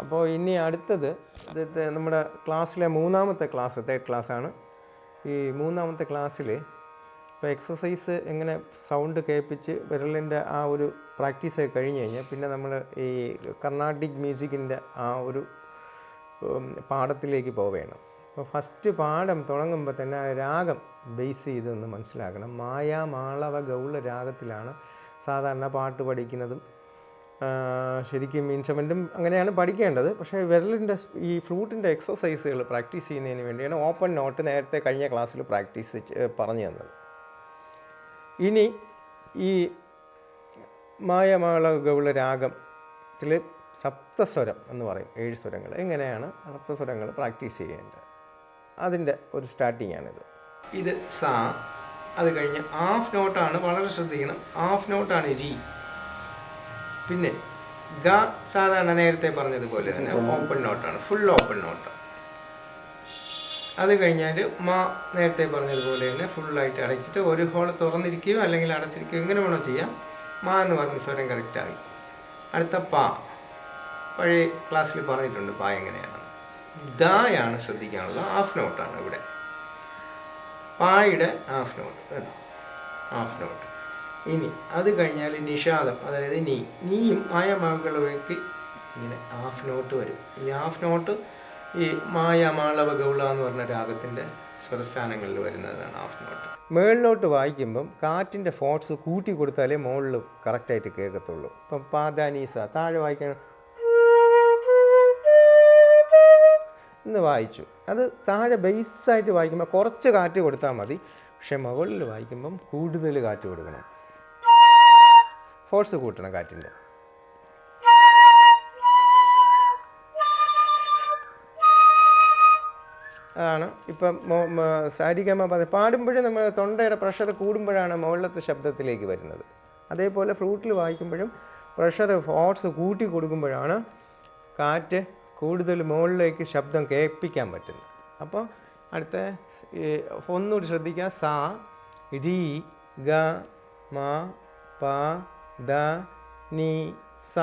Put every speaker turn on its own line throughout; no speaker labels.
അപ്പോൾ ഇനി അടുത്തത് നമ്മുടെ ക്ലാസ്സിലെ മൂന്നാമത്തെ ക്ലാസ് തേർഡ് ക്ലാസ്സാണ് ഈ മൂന്നാമത്തെ ക്ലാസ്സിൽ ഇപ്പോൾ എക്സസൈസ് എങ്ങനെ സൗണ്ട് കേൾപ്പിച്ച് വിരലിന്റെ ആ ഒരു പ്രാക്ടീസ് കഴിഞ്ഞ് കഴിഞ്ഞാൽ പിന്നെ നമ്മൾ ഈ കർണാട്ടിക് മ്യൂസിക്കിന്റെ ആ ഒരു പാഠത്തിലേക്ക് പോവുകയാണ്. അപ്പോൾ ഫസ്റ്റ് പാഠം തുടങ്ങുമ്പോൾ തന്നെ രാഗം ബേസ് ചെയ്തൊന്ന് മനസ്സിലാക്കണം. മായാ മാളവ ഗൗള രാഗത്തിലാണ് സാധാരണ പാട്ട് പഠിക്കുന്നതും ശരിക്കും ഇൻസ്ട്രുമെന്റും അങ്ങനെയാണ് പഠിക്കേണ്ടത്. പക്ഷേ വിരലിന്റെ ഈ ഫ്ലൂട്ടിന്റെ എക്സസൈസുകൾ പ്രാക്ടീസ് ചെയ്യുന്നതിന് വേണ്ടിയാണ് ഓപ്പൺ നോട്ട് നേരത്തെ കഴിഞ്ഞ ക്ലാസ്സിൽ പ്രാക്ടീസ് പറഞ്ഞു തന്നത്. ഇനി ഈ മായമാള ഗൗള രാഗത്തിൽ സപ്തസ്വരം എന്ന് പറയും. ഏഴ് സ്വരങ്ങൾ. എങ്ങനെയാണ് സപ്തസ്വരങ്ങൾ പ്രാക്ടീസ് ചെയ്യേണ്ടത്? അതിന്റെ ഒരു സ്റ്റാർട്ടിങ്ങാണിത് ഇത് സാ അത് കഴിഞ്ഞ് ഹാഫ് നോട്ടാണ് വളരെ ശ്രദ്ധിക്കണം. ഹാഫ് നോട്ടാണ് രീ. പിന്നെ ഗ സാധാരണ നേരത്തെ പറഞ്ഞതുപോലെ തന്നെ ഓപ്പൺ നോട്ടാണ് ഫുൾ ഓപ്പൺ നോട്ട് അത് കഴിഞ്ഞാൽ മാ നേരത്തെ പറഞ്ഞതുപോലെ തന്നെ ഫുള്ളായിട്ട് അടച്ചിട്ട് ഒരു ഹോൾ തുറന്നിരിക്കുകയോ അല്ലെങ്കിൽ അടച്ചിരിക്കുകയോ എങ്ങനെ വേണോ ചെയ്യാം. മാ എന്ന് പറഞ്ഞ സ്വരം കറക്റ്റായി അടുത്ത പ. പഴയ ക്ലാസ്സിൽ പറഞ്ഞിട്ടുണ്ട് പാ എങ്ങനെയാണ് ദായാണ് ശ്രദ്ധിക്കാനുള്ളത് ഹാഫ് നോട്ടാണ് ഇവിടെ. പായുടെ ഹാഫ് നോട്ട് ഹാഫ് നോട്ട് ഇനി അത് കഴിഞ്ഞാൽ നിഷാദം അതായത് നീ നീയും മായ മകളുവേക്ക് ഇങ്ങനെ ഹാഫ് നോട്ട് വരും. ഈ ഹാഫ് നോട്ട് ഈ മായ മാളവ ഗൗള എന്ന് പറഞ്ഞ രാഗത്തിന്റെ സ്വരസ്ഥാനങ്ങളിൽ വരുന്നതാണ് ഹാഫ് നോട്ട് മേളിലോട്ട് വായിക്കുമ്പം കാറ്റിന്റെ ഫോട്ട്സ് കൂട്ടി കൊടുത്താലേ മുകളിൽ കറക്റ്റായിട്ട് കേൾക്കത്തുള്ളൂ. ഇപ്പം പാദാനീസ താഴെ വായിക്കണം. എന്ന് വായിച്ചു. അത് താഴെ ബേസായിട്ട് വായിക്കുമ്പോൾ കുറച്ച് കാറ്റ് കൊടുത്താൽ മതി. പക്ഷേ മുകളിൽ വായിക്കുമ്പം കൂടുതൽ കാറ്റ് കൊടുക്കണം. ഫോഴ്സ് കൂട്ടണം കാറ്റിന്റെ. അതാണ് ഇപ്പം സാരിഗമ പദ പാടുമ്പോഴും നമ്മൾ തൊണ്ടയുടെ പ്രഷർ കൂടുമ്പോഴാണ് മുകളിലത്തെ ശബ്ദത്തിലേക്ക് വരുന്നത്. അതേപോലെ ഫ്ലൂട്ടിൽ വായിക്കുമ്പോഴും പ്രഷർ ഫോഴ്സ് കൂട്ടി കൊടുക്കുമ്പോഴാണ് കാറ്റ് കൂടുതൽ മുകളിലേക്ക് ശബ്ദം കേൾപ്പിക്കാൻ പറ്റുന്നത്. അപ്പോൾ അടുത്ത ഒന്നുകൂടി ശ്രദ്ധിക്കുക സ രീ ഗ മ പ ദ നീ സ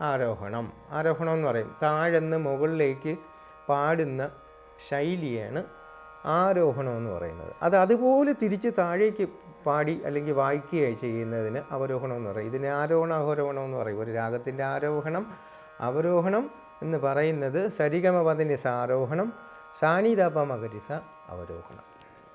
ആരോഹണം. ആരോഹണം എന്ന് പറയും. താഴെന്ന് മുകളിലേക്ക് പാടുന്ന ശൈലിയാണ് ആരോഹണം എന്ന് പറയുന്നത്. അത് അതുപോലെ തിരിച്ച് താഴേക്ക് പാടി അല്ലെങ്കിൽ വായിക്കുകയായി ചെയ്യുന്നതിന് അവരോഹണം എന്ന് പറയും. ഇതിന് ആരോഹണ അവരോഹണം എന്ന് പറയും. ഒരു രാഗത്തിന്റെ ആരോഹണം അവരോഹണം എന്ന് പറയുന്നത് സരിഗമപതിനിസ ആരോഹണം സാനിതാപമകരിസ അവരോഹണം.